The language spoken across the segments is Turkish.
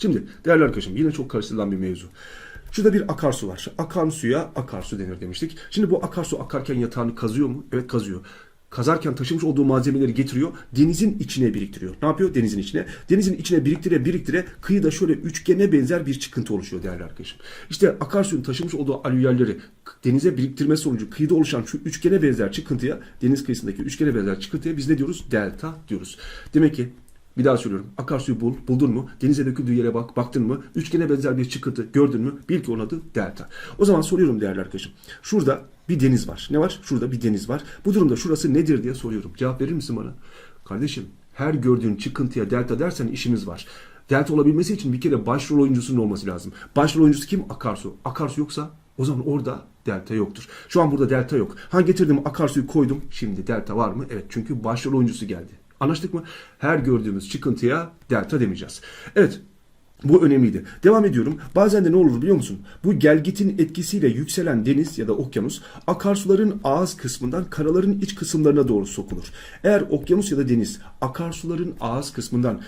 Şimdi değerli arkadaşım yine çok karıştırılan bir mevzu. Şurada bir akarsu var. Akan suya akarsu denir demiştik. Şimdi bu akarsu akarken yatağını kazıyor mu? Evet kazıyor. Kazarken taşımış olduğu malzemeleri getiriyor. Denizin içine biriktiriyor. Ne yapıyor? Denizin içine. Denizin içine biriktire biriktire kıyıda şöyle üçgene benzer bir çıkıntı oluşuyor değerli arkadaşım. İşte akarsuyun taşımış olduğu alüvyalleri denize biriktirme sonucu kıyıda oluşan şu üçgene benzer çıkıntıya deniz kıyısındaki üçgene benzer çıkıntıya biz ne diyoruz? Delta diyoruz. Demek ki bir daha söylüyorum. Akarsuyu bul, buldun mu? Denize döküldüğü yere bak, baktın mı? Üçgene benzer bir çıkıntı gördün mü? Bil ki onun adı delta. O zaman soruyorum değerli arkadaşım. Şurada bir deniz var. Ne var? Şurada bir deniz var. Bu durumda şurası nedir diye soruyorum. Cevap verir misin bana? Kardeşim her gördüğün çıkıntıya delta dersen işimiz var. Delta olabilmesi için bir kere başrol oyuncusunun olması lazım. Başrol oyuncusu kim? Akarsu. Akarsu yoksa o zaman orada delta yoktur. Şu an burada delta yok. Ha getirdim akarsuyu koydum. Şimdi delta var mı? Evet çünkü başrol oyuncusu geldi. Anlaştık mı? Her gördüğümüz çıkıntıya delta demeyeceğiz. Evet bu önemliydi. Devam ediyorum. Bazen de ne olur biliyor musun? Bu gelgitin etkisiyle yükselen deniz ya da okyanus akarsuların ağız kısmından karaların iç kısımlarına doğru sokulur. Eğer okyanus ya da deniz akarsuların ağız kısmından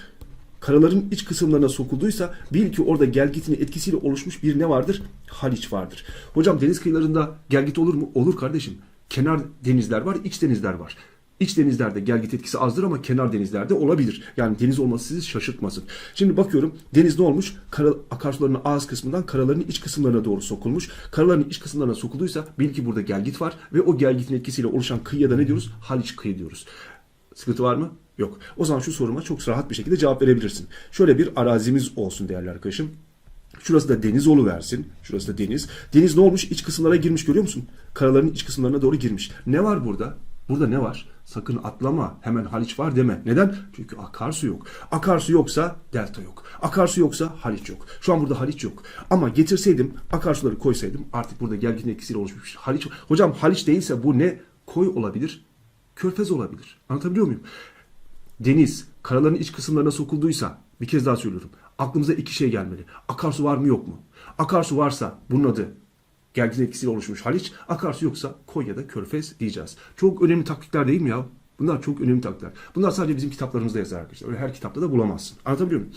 karaların iç kısımlarına sokulduysa bil ki orada gelgitin etkisiyle oluşmuş bir ne vardır? Haliç vardır. Hocam deniz kıyılarında gelgit olur mu? Olur kardeşim. Kenar denizler var, iç denizler var. İç denizlerde gelgit etkisi azdır ama kenar denizlerde olabilir. Yani deniz olması sizi şaşırtmasın. Şimdi bakıyorum deniz ne olmuş? Kara, akarsuların ağız kısmından karaların iç kısımlarına doğru sokulmuş. Karaların iç kısımlarına sokulduysa bil ki burada gelgit var ve o gelgitin etkisiyle oluşan kıyıya da ne diyoruz? Haliç kıyı diyoruz. Sıkıntı var mı? Yok. O zaman şu soruma çok rahat bir şekilde cevap verebilirsin. Şöyle bir arazimiz olsun değerli arkadaşım. Şurası da deniz versin. Şurası da deniz. Deniz ne olmuş? İç kısımlara girmiş görüyor musun? Karaların iç kısımlarına doğru girmiş. Ne var burada? Burada ne var? Sakın atlama. Hemen Haliç var deme. Neden? Çünkü akarsu yok. Akarsu yoksa delta yok. Akarsu yoksa Haliç yok. Şu an burada Haliç yok. Ama getirseydim, akarsuları koysaydım artık burada gelginin etkisiyle oluşmuş Haliç. Hocam Haliç değilse bu ne? Koy olabilir. Körfez olabilir. Anlatabiliyor muyum? Deniz karaların iç kısımlarına sokulduysa bir kez daha söylüyorum. Aklımıza iki şey gelmeli. Akarsu var mı yok mu? Akarsu varsa bunun adı gergin etkisiyle oluşmuş Haliç. Akarsu yoksa Konya'da Körfez diyeceğiz. Çok önemli taktikler değil mi ya? Bunlar çok önemli taktikler. Bunlar sadece bizim kitaplarımızda yazar arkadaşlar. Öyle her kitapta da bulamazsın. Anlatabiliyor muyum?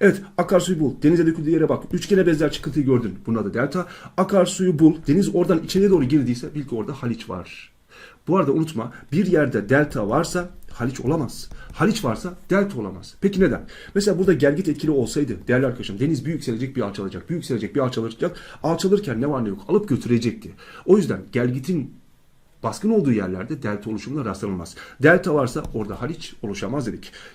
Evet akarsuyu bul. Denize döküldüğü yere bak. Üçgene benzer çıkıntıyı gördün. Bunun adı delta. Akarsuyu bul. Deniz oradan içeriye doğru girdiyse bil ki orada Haliç var. Bu arada unutma bir yerde delta varsa Haliç olamaz. Haliç varsa delta olamaz. Peki neden? Mesela burada gelgit etkili olsaydı değerli arkadaşım deniz bir yükselecek bir alçalacak. Bir yükselecek bir alçalacak. Alçalırken ne var ne yok alıp götürecekti. O yüzden gelgitin baskın olduğu yerlerde delta oluşumuna rastlanılmaz. Delta varsa orada Haliç oluşamaz dedik.